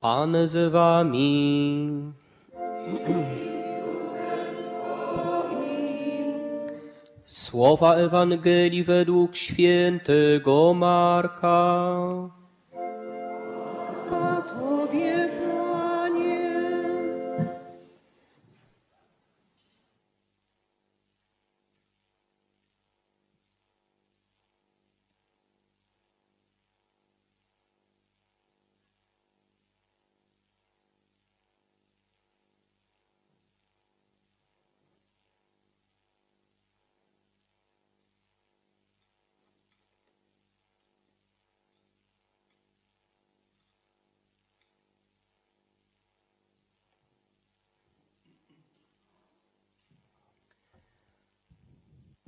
Pan z wami. Słowa Ewangelii według świętego Marka.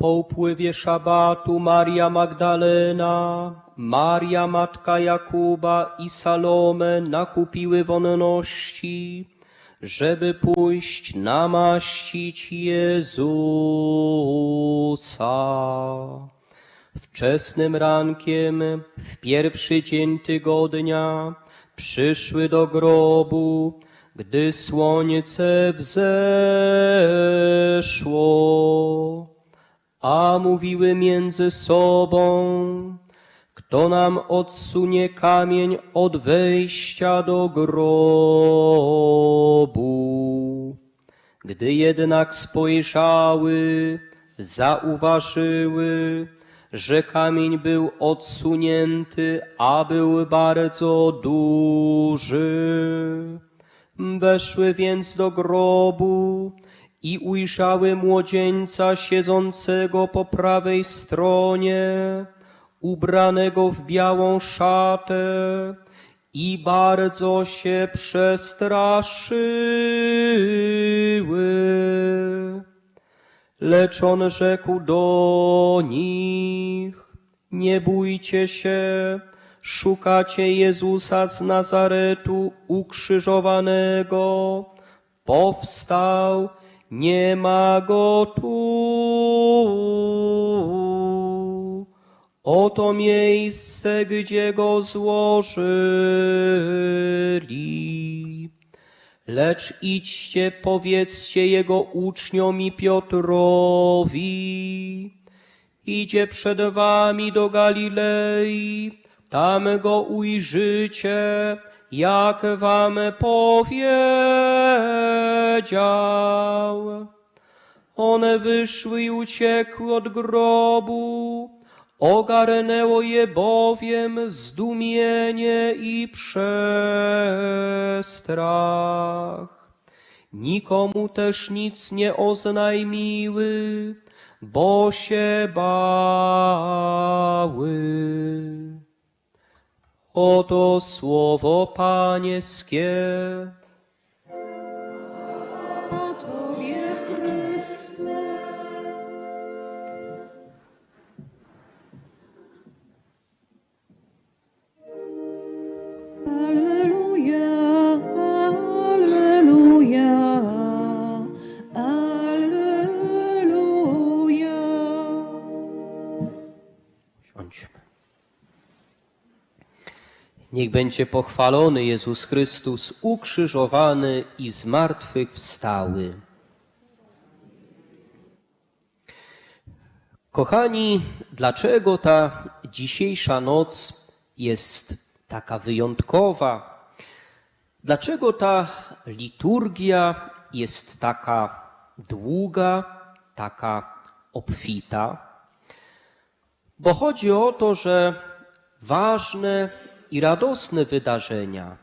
Po upływie szabatu Maria Magdalena, Maria matka Jakuba i Salome nakupiły wonności, żeby pójść namaścić Jezusa. Wczesnym rankiem, w pierwszy dzień tygodnia, przyszły do grobu, gdy słońce wzeszło a mówiły między sobą, kto nam odsunie kamień od wejścia do grobu. Gdy jednak spojrzały, zauważyły, że kamień był odsunięty, a był bardzo duży. Weszły więc do grobu i ujrzały młodzieńca siedzącego po prawej stronie, ubranego w białą szatę i bardzo się przestraszyły. Lecz on rzekł do nich, nie bójcie się, szukacie Jezusa z Nazaretu ukrzyżowanego. Powstał, nie ma go tu. Oto miejsce, gdzie go złożyli. Lecz idźcie, powiedzcie jego uczniom i Piotrowi. Idzie przed wami do Galilei, tam go ujrzycie, jak wam One wyszły i uciekły od grobu, ogarnęło je bowiem zdumienie i przestrach. Nikomu też nic nie oznajmiły, bo się bały. Oto słowo Pańskie. Niech będzie pochwalony Jezus Chrystus, ukrzyżowany i zmartwychwstały. Kochani, dlaczego ta dzisiejsza noc jest taka wyjątkowa? Dlaczego ta liturgia jest taka długa, taka obfita? Bo chodzi o to, że ważne i radosne wydarzenia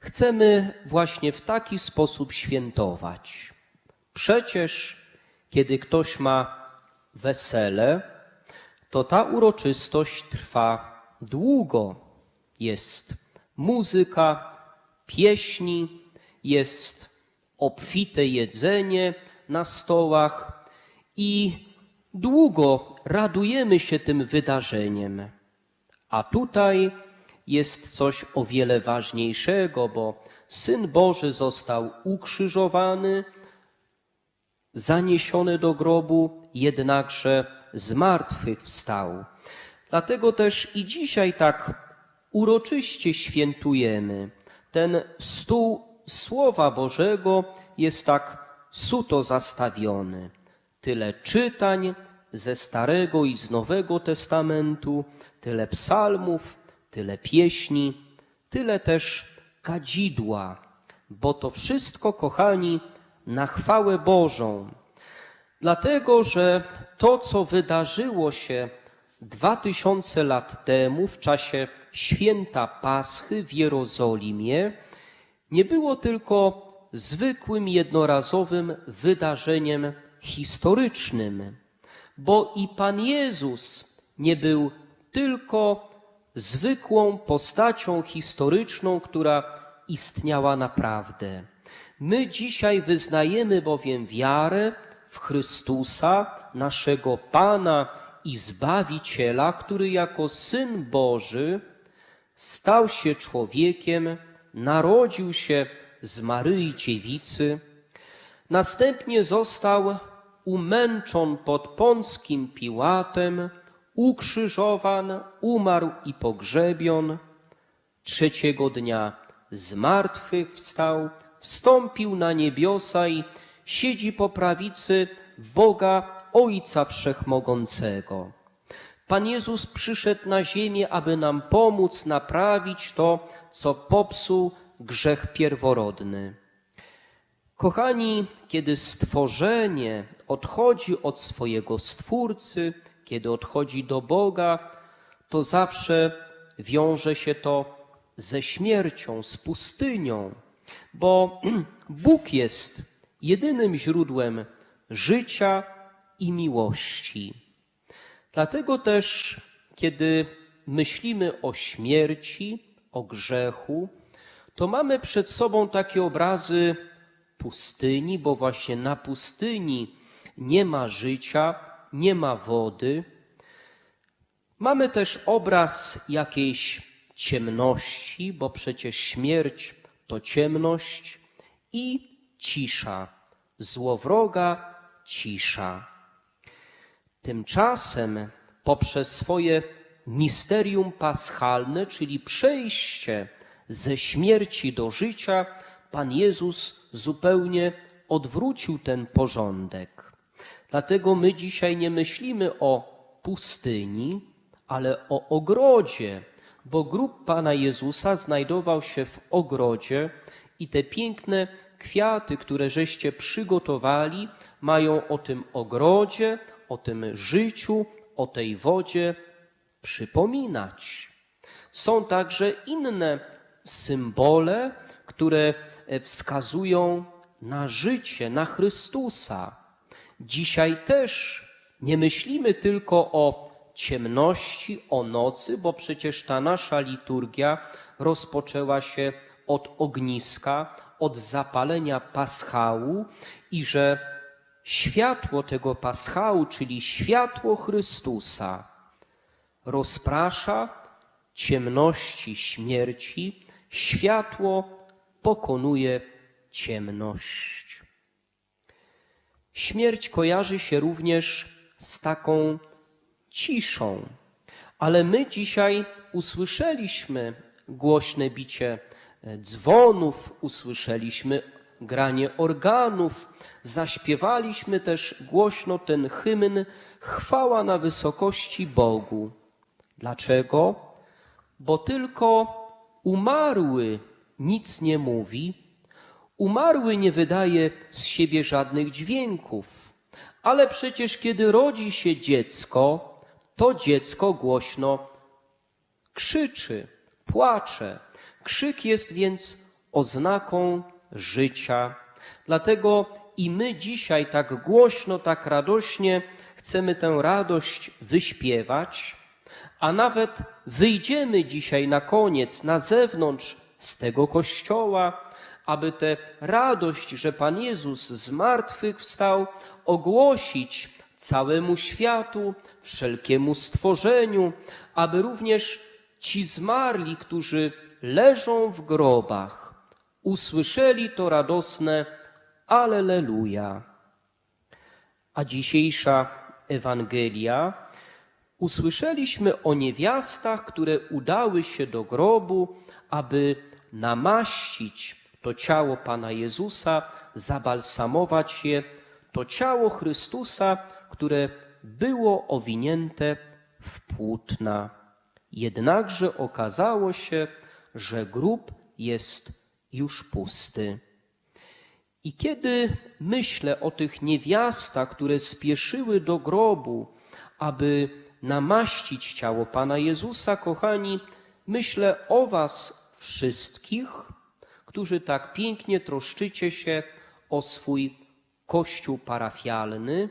chcemy właśnie w taki sposób świętować. Przecież, kiedy ktoś ma wesele, to ta uroczystość trwa długo. Jest muzyka, pieśni, jest obfite jedzenie na stołach i długo radujemy się tym wydarzeniem. A tutaj jest coś o wiele ważniejszego, bo Syn Boży został ukrzyżowany, zaniesiony do grobu, jednakże z martwych wstał. Dlatego też i dzisiaj tak uroczyście świętujemy ten stół Słowa Bożego jest tak suto zastawiony. Tyle czytań ze Starego i z Nowego Testamentu, tyle psalmów, tyle pieśni, tyle też kadzidła, bo to wszystko, kochani, na chwałę Bożą. Dlatego, że to, co wydarzyło się dwa tysiące lat temu w czasie święta Paschy w Jerozolimie, nie było tylko zwykłym, jednorazowym wydarzeniem historycznym, bo i Pan Jezus nie był tylko zwykłą postacią historyczną, która istniała naprawdę. My dzisiaj wyznajemy bowiem wiarę w Chrystusa, naszego Pana i Zbawiciela, który jako Syn Boży stał się człowiekiem, narodził się z Maryi Dziewicy, następnie został umęczon pod Pąckim Piłatem, ukrzyżowan, umarł i pogrzebion, trzeciego dnia z martwych wstał, wstąpił na niebiosa i siedzi po prawicy Boga Ojca Wszechmogącego. Pan Jezus przyszedł na ziemię, aby nam pomóc naprawić to, co popsuł grzech pierworodny. Kochani, kiedy stworzenie odchodzi od swojego Stwórcy, kiedy odchodzi do Boga, to zawsze wiąże się to ze śmiercią, z pustynią, bo Bóg jest jedynym źródłem życia i miłości. Dlatego też, kiedy myślimy o śmierci, o grzechu, to mamy przed sobą takie obrazy pustyni, bo właśnie na pustyni nie ma życia, nie ma wody. Mamy też obraz jakiejś ciemności, bo przecież śmierć to ciemność i cisza, złowroga cisza. Tymczasem poprzez swoje misterium paschalne, czyli przejście ze śmierci do życia, Pan Jezus zupełnie odwrócił ten porządek. Dlatego my dzisiaj nie myślimy o pustyni, ale o ogrodzie, bo grób Pana Jezusa znajdował się w ogrodzie i te piękne kwiaty, które żeście przygotowali, mają o tym ogrodzie, o tym życiu, o tej wodzie przypominać. Są także inne symbole, które wskazują na życie, na Chrystusa. Dzisiaj też nie myślimy tylko o ciemności, o nocy, bo przecież ta nasza liturgia rozpoczęła się od ogniska, od zapalenia paschału i że światło tego paschału, czyli światło Chrystusa, rozprasza ciemności śmierci, światło pokonuje ciemność. Śmierć kojarzy się również z taką ciszą, ale my dzisiaj usłyszeliśmy głośne bicie dzwonów, usłyszeliśmy granie organów, zaśpiewaliśmy też głośno ten hymn Chwała na wysokości Bogu. Dlaczego? Bo tylko umarły nic nie mówi, umarły nie wydaje z siebie żadnych dźwięków, ale przecież kiedy rodzi się dziecko, to dziecko głośno krzyczy, płacze. Krzyk jest więc oznaką życia. Dlatego i my dzisiaj tak głośno, tak radośnie chcemy tę radość wyśpiewać, a nawet wyjdziemy dzisiaj na koniec na zewnątrz z tego kościoła, aby tę radość, że Pan Jezus z martwych wstał, ogłosić całemu światu, wszelkiemu stworzeniu, aby również ci zmarli, którzy leżą w grobach, usłyszeli to radosne Alleluja. A dzisiejsza Ewangelia usłyszeliśmy o niewiastach, które udały się do grobu, aby namaścić to ciało Pana Jezusa, zabalsamować je, to ciało Chrystusa, które było owinięte w płótna. Jednakże okazało się, że grób jest już pusty. I kiedy myślę o tych niewiastach, które spieszyły do grobu, aby namaścić ciało Pana Jezusa, kochani, myślę o Was wszystkich, którzy tak pięknie troszczycie się o swój kościół parafialny,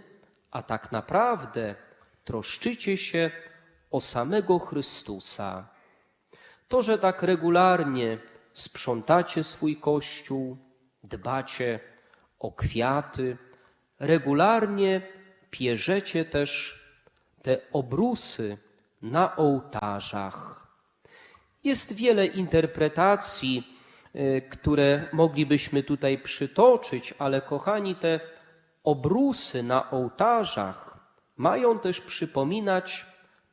a tak naprawdę troszczycie się o samego Chrystusa. To, że tak regularnie sprzątacie swój kościół, dbacie o kwiaty, regularnie pierzecie też te obrusy na ołtarzach. Jest wiele interpretacji, które moglibyśmy tutaj przytoczyć, ale kochani, te obrusy na ołtarzach mają też przypominać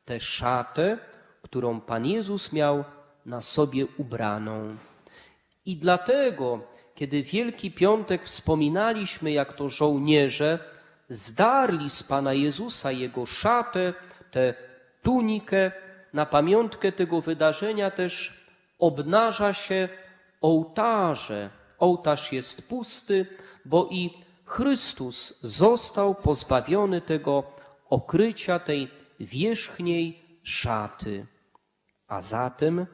tę szatę, którą Pan Jezus miał na sobie ubraną. I dlatego, kiedy Wielki Piątek wspominaliśmy, jak to żołnierze zdarli z Pana Jezusa jego szatę, tę tunikę, na pamiątkę tego wydarzenia też obnaża się ołtarze. Ołtarz jest pusty, bo i Chrystus został pozbawiony tego okrycia, tej wierzchniej szaty. A zatem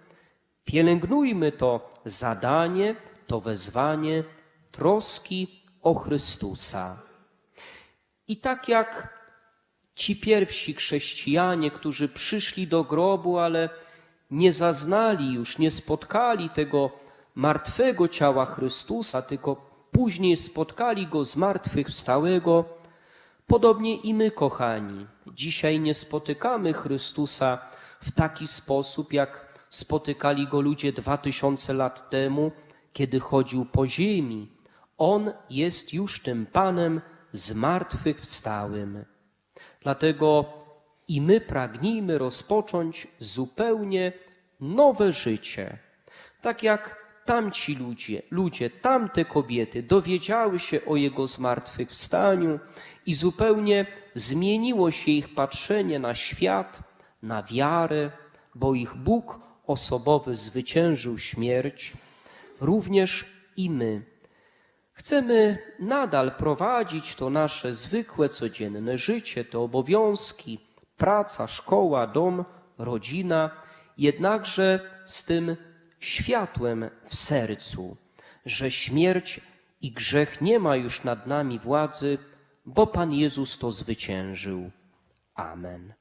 pielęgnujmy to zadanie, to wezwanie troski o Chrystusa. I tak jak ci pierwsi chrześcijanie, którzy przyszli do grobu, ale nie zaznali już, nie spotkali tego martwego ciała Chrystusa, tylko później spotkali go zmartwychwstałego, podobnie i my, kochani, dzisiaj nie spotykamy Chrystusa w taki sposób, jak spotykali go ludzie dwa tysiące lat temu, kiedy chodził po ziemi. On jest już tym Panem zmartwychwstałym. Dlatego i my pragnijmy rozpocząć zupełnie nowe życie. Tak jak tamci ludzie, ludzie, tamte kobiety dowiedziały się o Jego zmartwychwstaniu i zupełnie zmieniło się ich patrzenie na świat, na wiarę, bo ich Bóg osobowy zwyciężył śmierć, również i my. Chcemy nadal prowadzić to nasze zwykłe, codzienne życie, te obowiązki, praca, szkoła, dom, rodzina, jednakże z tym światłem w sercu, że śmierć i grzech nie ma już nad nami władzy, bo Pan Jezus to zwyciężył. Amen.